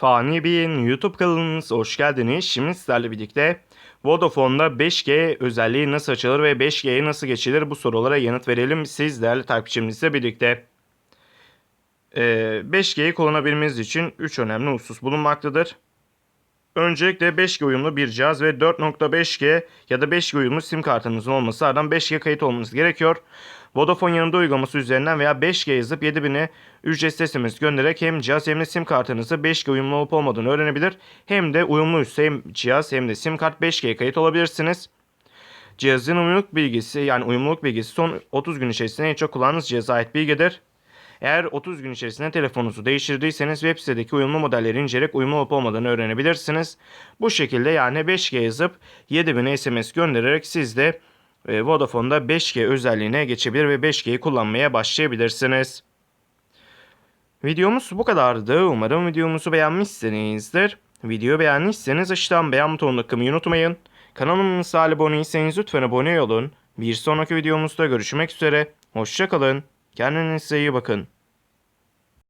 Fani Bey'in YouTube kanalınıza hoş geldiniz. Şimdi sizlerle birlikte Vodafone'da 5G özelliği nasıl açılır ve 5G'ye nasıl geçilir bu sorulara yanıt verelim siz değerli takipçimizle birlikte. Ee, 5G'yi kullanabilmeniz için 3 önemli husus bulunmaktadır. Öncelikle 5G uyumlu bir cihaz ve 4.5G ya da 5G uyumlu sim kartınızın olması ardından 5G kayıt olmanız gerekiyor. Vodafone yanında uygulaması üzerinden veya 5G yazıp 7000'e ücretsiz SMS göndererek hem cihaz hem de sim kartınızı 5G uyumlu olup olmadığını öğrenebilir. Hem de uyumluysa hem cihaz hem de sim kart 5G'ye kayıt olabilirsiniz. Cihazın uyumluluk bilgisi yani uyumluluk bilgisi son 30 gün içerisinde en çok kullandığınız cihaza ait bilgidir. Eğer 30 gün içerisinde telefonunuzu değiştirdiyseniz web sitedeki uyumlu modelleri inceleyerek uyumlu olup olmadığını öğrenebilirsiniz. Bu şekilde yani 5G yazıp 7000 SMS göndererek siz de Vodafone'da 5G özelliğine geçebilir ve 5G'yi kullanmaya başlayabilirsiniz. Videomuz bu kadardı. Umarım videomuzu beğenmişsinizdir. Videoyu beğendiyseniz aşağıdan beğen butonuna tıklamayı unutmayın. Kanalımıza abone değilseniz lütfen abone olun. Bir sonraki videomuzda görüşmek üzere. Hoşçakalın. Kendinize iyi bakın.